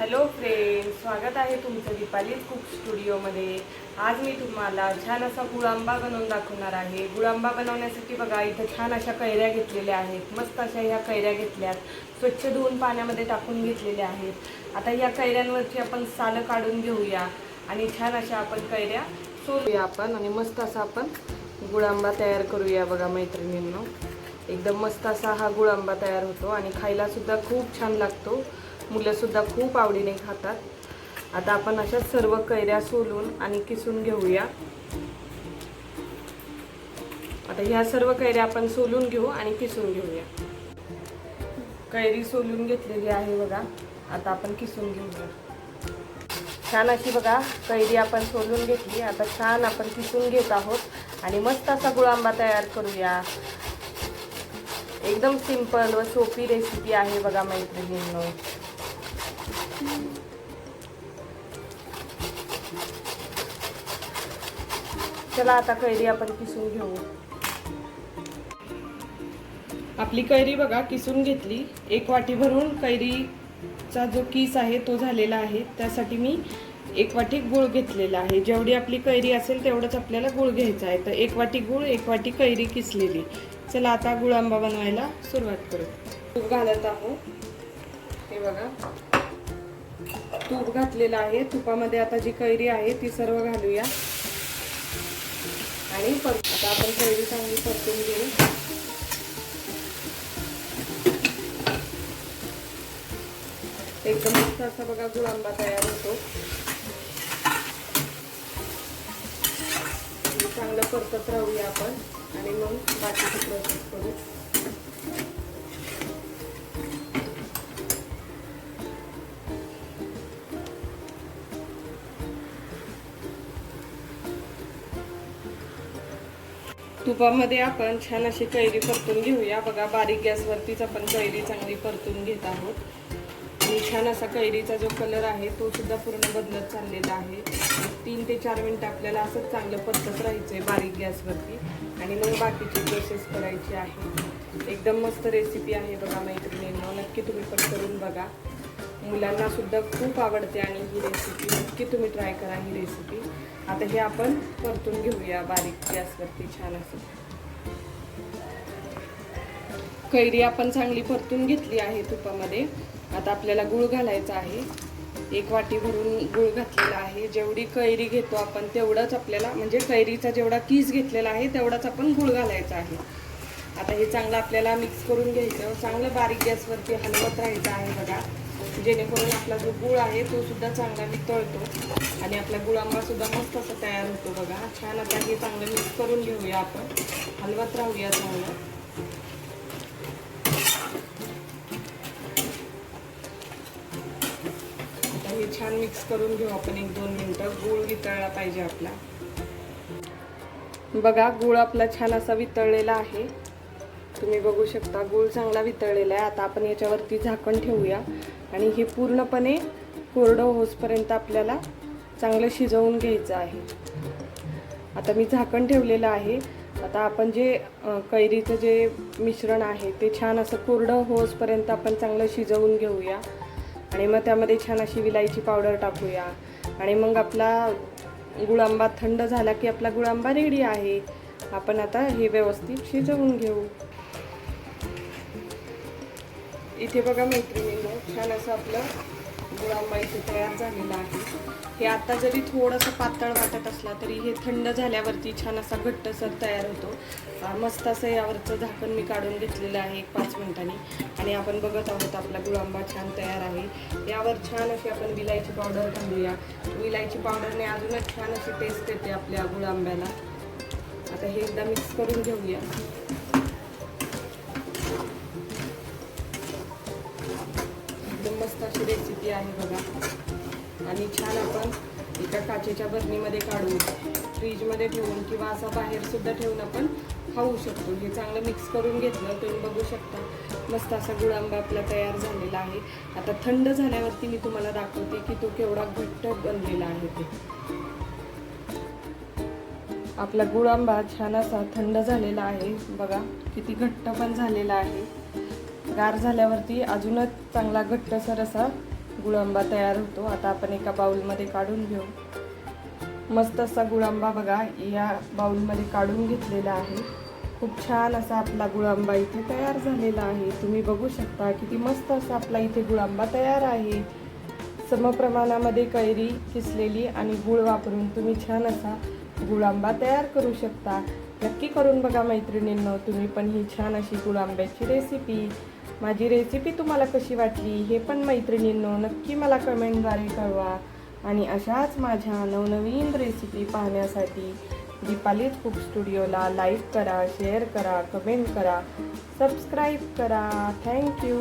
Hello friend स्वागत आहे तुमचं दीपाली कुक स्टुडिओमध्ये. आज मी तुम्हाला छान असा गुळांबा बनवून दाखवणार आहे. गुळांबा बनवण्यासाठी बघा इथं छान अशा कैऱ्या घेतलेल्या आहेत. मस्त अशा ह्या कैऱ्या घेतल्यात. स्वच्छ धुवून पाण्यामध्ये टाकून घेतलेल्या आहेत. आता या कैऱ्यांवरची आपण सालं काढून घेऊया आणि छान अशा आपण कैऱ्या सोलूया आपण आणि मस्त असा आपण गुळांबा तयार करूया बघा मैत्रिणींनो. एकदम मस्त असा हा गुळांबा तयार होतो आणि खायलासुद्धा खूप छान लागतो. मुलंसुद्धा खूप आवडीने खातात. आता आपण अशा सर्व कैऱ्या सोलून आणि किसून घेऊया. आता ह्या सर्व कैऱ्या आपण सोलून घेऊ आणि किसून घेऊया. कैरी सोलून घेतलेली आहे बघा. आता आपण किसून घेऊया. छान अशी बघा कैरी आपण सोलून घेतली. आता छान आपण किसून घेत आहोत आणि मस्त असा गुळांबा तयार करूया. एकदम सिंपल व सोपी रेसिपी आहे बघा मैत्रिणींनो. चला आता कैरी आपण किसून घेऊ. आपली कैरी बघा किसून घेतली. एक वाटी भरून कैरीचा जो किस आहे तो झालेला आहे. त्यासाठी मी एक वाटी गुळ घेतलेला आहे. जेवढी आपली कैरी असेल तेवढंच आपल्याला गुळ घ्यायचा आहे. तर एक वाटी गुळ एक वाटी कैरी किसलेली. चला आता गुळ आंबा बनवायला सुरुवात करू. तूप घालत आहोत. हे बघा. तूप घातलेलं आहे. तुपामध्ये आता जी कैरी आहे ती सर्व घालूया. आणि आता आपण कैरी चांगली परतून घेऊ. एकदम मस्त असा बघा गुळांबा तयार होतो. चांगलं परतत राहूया आपण. आणि मग बाकीची प्रोसेस करू. तुपामध्ये आपण छान अशी कैरी परतून घेऊया. बघा बारीक गॅसवरतीच आपण कैरी चांगली परतून घेत आहोत. आणि छान असा कैरीचा जो कलर आहे तो सुद्धा पूर्ण बदलत चाललेला आहे. तीन ते चार मिनटं आपल्याला असंच चांगलं परतत राहायचं आहे बारीक गॅसवरती. आणि मग बाकीची प्रोसेस करायची आहे. एकदम मस्त रेसिपी आहे बघा मैत्रिणींना. नक्की तुम्ही पण करून बघा. मुलांना सुद्धा खूप आवडते आणि ही रेसिपी नक्की तुम्ही ट्राय करा ही रेसिपी आता हे आपण परतून घेऊया बारीक गॅसवरती छान असं. कैरी आपण चांगली परतून घेतली आहे तुपामध्ये. आता आपल्याला गुळ घालायचा आहे. एक वाटी भरून गुळ घातलेला आहे. जेवढी कैरी घेतो आपण तेवढंच आपल्याला म्हणजे कैरीचा जेवढा किस घेतलेला आहे तेवढाच आपण गुळ घालायचा आहे. आता हे चांगलं आपल्याला मिक्स करून घ्यायचं. चांगलं बारीक गॅसवरती हलवत राहायचं आहे बघा. जेणेकरून आपला जो गुळ आहे तो सुद्धा चांगला वितळतो आणि आपला गुळांबा सुद्धा मस्त असा तयार होतो बघा. छान आता हे चांगलं मिक्स करून घेऊया आपण. हलवत राहूया चांगलं. आता हे छान मिक्स करून घेऊ आपण एक दोन मिनटं. गूळ वितळला पाहिजे आपला. बघा गूळ आपला छान असा वितळलेला आहे. तुम्ही बघू शकता गूळ चांगला वितळलेला आहे. आता आपण याच्यावरती झाकण ठेवूया. आणि हे पूर्णपणे कोरडं होसपर्यंत आपल्याला चांगलं शिजवून घ्यायचं आहे. आता मी झाकण ठेवलेलं आहे. आता आपण जे कैरीचं जे मिश्रण आहे ते छान असं कोरडं होसपर्यंत आपण चांगलं शिजवून घेऊया. आणि मग त्यामध्ये छान अशी विलायची पावडर टाकूया. आणि मग आपला गुळांबा थंड झाला की आपला गुळांबा रेडी आहे. आपण आता हे व्यवस्थित शिजवून घेऊ. इथे बघा मैत्रिणींनो छान असं आपलं गुळांबा इथे तयार झालेला आहे. हे आता जरी थोडंसं पातळ वाटत असला तरी हे थंड झाल्यावरती छान असा घट्टसर तयार होतो. मस्त असं यावरचं झाकण मी काढून घेतलेलं आहे एक पाच मिनिटांनी. आणि आपण बघत आहोत आपला गुळांबा छान तयार आहे. यावर छान अशी आपण विलायची पावडर घालूया. विलायची पावडरने अजूनच छान अशी टेस्ट येते आपल्या गुळांब्याला आता हे एकदा मिक्स करून घेऊया. मस्त अशी रेसिपी आहे बघा. आणि छान आपण एका काचेच्या बरणीमध्ये काढून फ्रीजमध्ये ठेवून किंवा असा बाहेरसुद्धा ठेवून आपण खाऊ शकतो. हे चांगलं मिक्स करून घेतलं तुम्ही बघू शकता. मस्त असा गुळांबा आपला तयार झालेला आहे. आता थंड झाल्यावरती मी तुम्हाला दाखवते की तो केवढा घट्ट बनलेला आहे ते. आपला गुळांबा छान असा थंड झालेला आहे. बघा किती घट्ट पण झालेला आहे. गार झाल्यावरती अजूनच चांगला घट्टसर असा गुळांबा तयार होतो. आता आपण एका बाउलमध्ये काढून घेऊ. मस्त असा गुळांबा बघा या बाउलमध्ये काढून घेतलेला आहे. खूप छान असा आपला गुळांबा इथे तयार झालेला आहे. तुम्ही बघू शकता किती मस्त असा आपला इथे गुळांबा तयार आहे. समप्रमाणामध्ये कैरी किसलेली आणि गुळ वापरून तुम्ही छान असा गुळांबा तयार करू शकता. नक्की करून बघा मैत्रिणींनो तुम्ही पण ही छान अशी गुळांब्याची रेसिपी माझी रेसिपी तुम्हाला कशी वाटली हे पण मैत्रिणींनो नक्की मला कमेंटद्वारे कळवा. आणि अशाच माझ्या नवनवीन रेसिपी पाहण्यासाठी दीपालीज कुक स्टुडिओला लाईक करा शेअर करा कमेंट करा सबस्क्राईब करा. Thank you